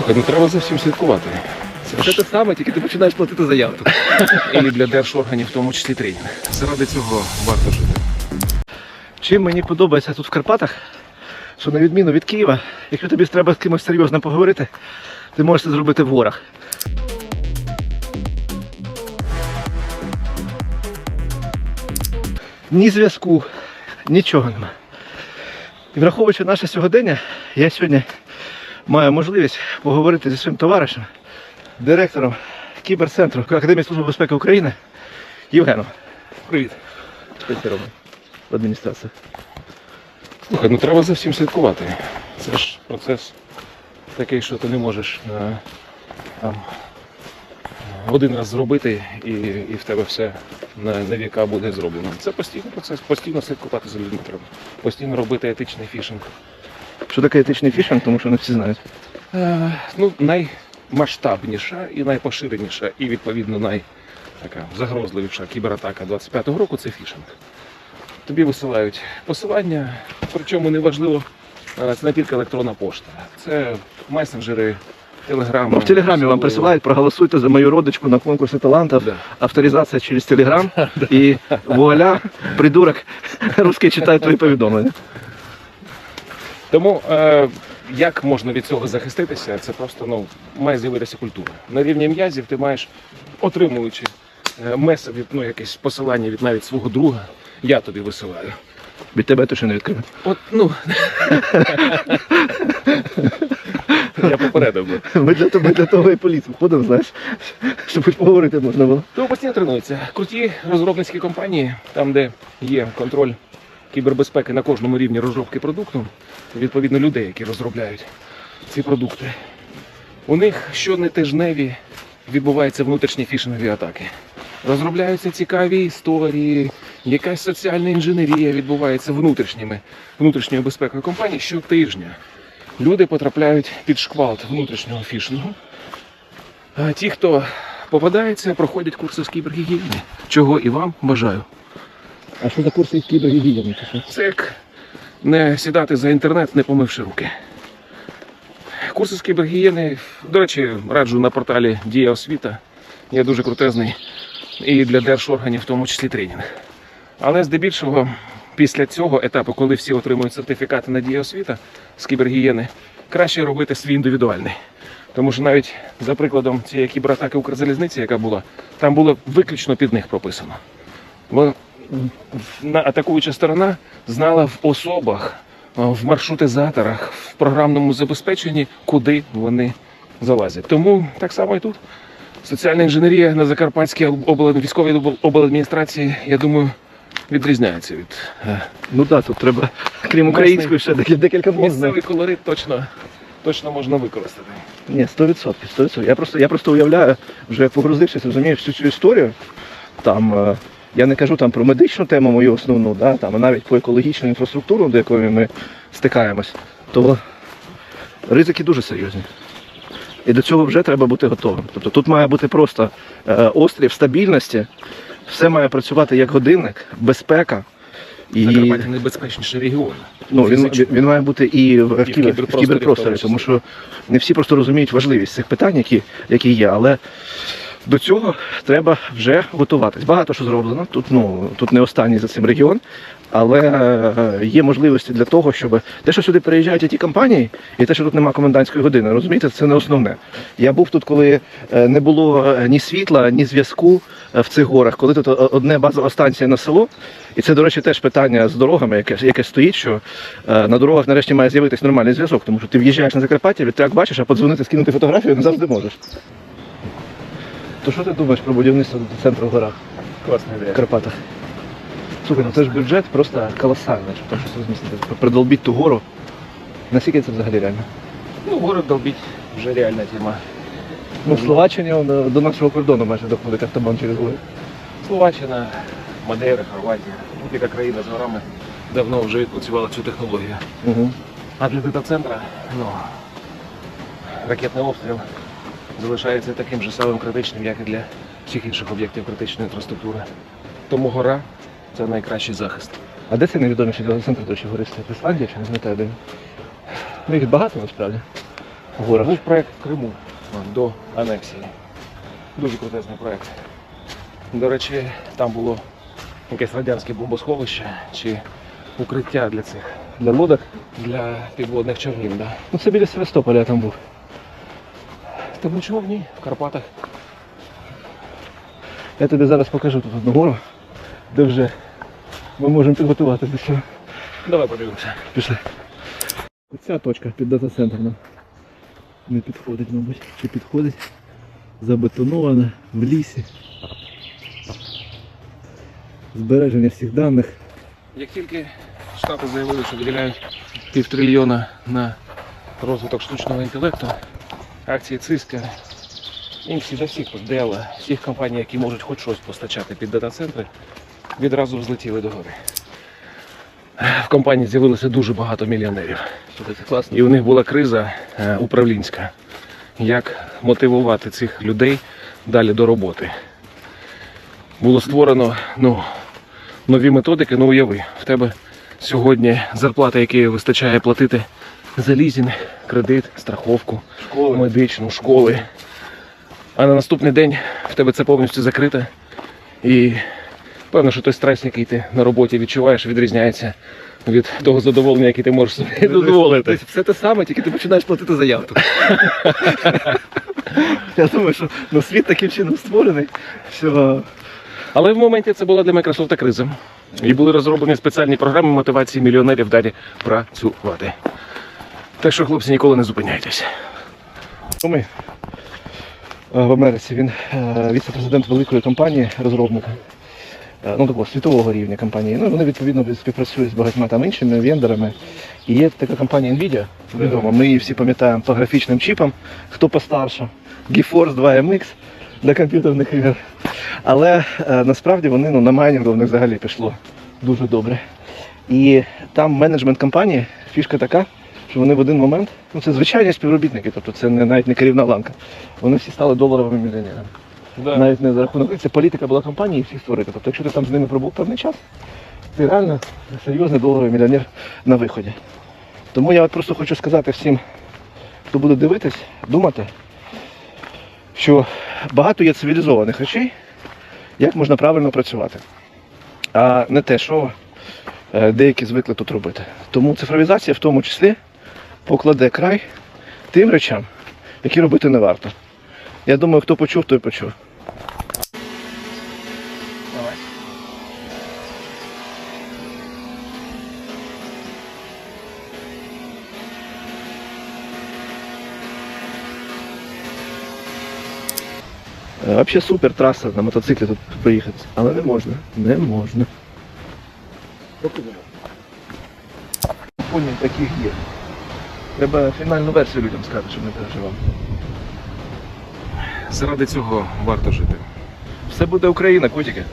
Слухай, ну треба за всім слідкувати. Це Це ж те саме, тільки ти починаєш платити за явку. і для держорганів, в тому числі тренінг. Заради цього варто жити. Чим мені подобається тут в Карпатах, що на відміну від Києва, якщо тобі треба з кимось серйозно поговорити, ти можеш це зробити в горах. Ні зв'язку, нічого нема. І враховуючи наше сьогодення, я сьогодні маю можливість поговорити зі своїм товаришем, директором кіберцентру Академії Служби безпеки України Євгеном. Привіт. Що ти робиш в адміністрації? Слухай, ну треба за всім слідкувати. Це ж процес такий, що ти не можеш е, там, один раз зробити і, і в тебе все на, на віка буде зроблено. Це постійний процес, постійно слідкувати за людьми треба. Постійно робити етичний фішинг. Що таке етичний фішинг, тому що не всі знають. Е, ну, наймасштабніша і найпоширеніша, і відповідно най така загрозливіша кібератака 25-го року це фішинг. Тобі висилають посилання, причому неважливо, е, це не тільки електронна пошта, це месенджери, телеграми. Ну, в Телеграмі вам присилають, проголосуйте за мою родичку на конкурсі талантів. Да. Авторизація через Телеграм. І вуаля, придурок, русський читає твої повідомлення. Тому е, як можна від цього захиститися, це просто ну, має з'явитися культура. На рівні м'язів ти маєш, отримуючи е, від ну, якесь посилання від навіть свого друга, я тобі висилаю. Від тебе точно не відкрив. От, ну. я попередив би. Ми для, того- ми для того і поліцію входимо, знаєш, щоб хоч поговорити можна було. Тому постійно тренуються. Круті розробницькі компанії, там, де є контроль кібербезпеки на кожному рівні розробки продукту, відповідно людей, які розробляють ці продукти. У них щонетижневі відбуваються внутрішні фішингові атаки. Розробляються цікаві історії, якась соціальна інженерія відбувається внутрішніми, внутрішньою безпекою компанії щотижня. Люди потрапляють під шквалт внутрішнього фішингу. А ті, хто попадається, проходять курси з кібергігієни, чого і вам бажаю. А що за курси кібергігієни? Це як не сідати за інтернет, не помивши руки. Курси з кібергігієни, до речі, раджу на порталі Дія освіта. Є дуже крутезний і для держорганів, в тому числі тренінг. Але здебільшого, після цього етапу, коли всі отримують сертифікати на Дія освіта з кібергігієни, краще робити свій індивідуальний. Тому що навіть за прикладом цієї кібератаки Укрзалізниці, яка була, там було виключно під них прописано. Бо атакуюча сторона знала в особах, в маршрутизаторах, в програмному забезпеченні, куди вони залазять. Тому так само і тут. Соціальна інженерія на Закарпатській військовій обладміністрації, я думаю, відрізняється від е, Ну так, тут треба, крім української, ще декілька, мов. місцевий колорит точно, точно можна використати. Ні, 100%, 100%. Я просто, я просто уявляю, вже погрузившись, розумієш, всю цю історію. Там, е, я не кажу там про медичну тему мою основну, да, там, а навіть по екологічну інфраструктуру, до якої ми стикаємось, то ризики дуже серйозні. І до цього вже треба бути готовим. Тобто тут має бути просто е, острів стабільності, все має працювати як годинник, безпека. І Закарпаття найбезпечніший регіон. Ну, він, він має бути і в, в, в кібер, в кіберпросторі тому що не всі просто розуміють важливість цих питань, які, які є. Але до цього треба вже готуватись. Багато що зроблено. Тут, ну, тут не останній за цим регіон, але е, є можливості для того, щоб те, що сюди переїжджають ті компанії, і те, що тут немає комендантської години, розумієте, це не основне. Я був тут, коли е, не було е, ні світла, ні зв'язку в цих горах, коли тут одне базова станція на село. І це, до речі, теж питання з дорогами, яке, яке стоїть, що на дорогах нарешті має з'явитись нормальний зв'язок, тому що ти в'їжджаєш на Закарпаття, відтак бачиш, а подзвонити, скинути фотографію не завжди можеш. То що ти думаєш про будівництво центру в горах Класна ідея. в Карпатах? Слухай, ну це ж бюджет просто колосальний, щоб там щось розмістити. Придолбіть ту гору. Наскільки це взагалі реально? Ну, город долбіть вже реальна тема. Ну, в Словаччині до нашого кордону майже доходить автобан через гору. Словаччина, Мадейра, Хорватія, будь-яка країна з горами давно вже відпрацювала цю технологію. Угу. А для дата-центра, ну, ракетний обстріл залишається таким же самим критичним, як і для всіх інших об'єктів критичної інфраструктури. Тому гора це найкращий захист. А де це найвідоміший центр, до гористи? В Ісландії чи не пам'ятаю де? він? Ну їх багато насправді. в горах. Був проект в Криму до анексії. Дуже крутезний проект. До речі, там було якесь радянське бомбосховище чи укриття для цих Для лодок. для підводних човнів. Да. Ну це біля Севастополя там був. Та на човні в Карпатах. Я тобі зараз покажу тут одну гору, де вже ми можемо підготуватися. Давай подивимося. Пішли. Оця точка під дата-центр нам не підходить, мабуть. Чи підходить? Забетонована в лісі. Збереження всіх даних. Як тільки Штати заявили, що виділяють півтрильйона на розвиток штучного інтелекту, акції Циска, інші до всіх Дела, всіх компаній, які можуть хоч щось постачати під дата-центри, відразу взлетіли догори. В компанії з'явилося дуже багато мільйонерів. Класно. І у них була криза е, управлінська. Як мотивувати цих людей далі до роботи? Було створено ну, нові методики, ну уяви, в тебе сьогодні зарплата, які вистачає платити за лізінг, кредит, страховку, Школи. медичну, школи. А на наступний день в тебе це повністю закрито. І певно, що той стрес, який ти на роботі відчуваєш, відрізняється від того задоволення, яке ти можеш собі дозволити. Все те саме, тільки ти починаєш платити за яхту. Я думаю, що ну, світ таким чином створений, що Але в моменті це була для Microsoft криза. І були розроблені спеціальні програми мотивації мільйонерів далі працювати. Так що, хлопці, ніколи не зупиняйтесь. ми е, в Америці він е, віце-президент великої компанії розробника. е, Ну, такого світового рівня компанії. Ну, вони відповідно співпрацюють з багатьма там іншими вендорами. І є така компанія Nvidia, відома. Ми її всі пам'ятаємо по графічним чіпам, хто постарше. GeForce 2 MX для комп'ютерних ігор. Але насправді вони ну, на майнінгу в них взагалі пішло дуже добре. І там менеджмент компанії, фішка така, що вони в один момент, ну це звичайні співробітники, тобто це не, навіть не керівна ланка. Вони всі стали доларовими мільйонерами. Навіть не за рахунок. Це політика була компанії всіх створити. Тобто, якщо ти там з ними пробув певний час, ти реально серйозний доларовий мільйонер на виході. Тому я от просто хочу сказати всім, хто буде дивитись, думати, що багато є цивілізованих речей, як можна правильно працювати. А не те, що е, деякі звикли тут робити. Тому цифровізація в тому числі покладе край тим речам, які робити не варто. Я думаю, хто почув, той почув. Е, Взагалі супер траса на мотоциклі тут проїхати. Але не можна. Не можна. Поні таких є. Треба фінальну версію людям сказати, щоб не переживав. Заради цього варто жити. Все буде Україна, котики.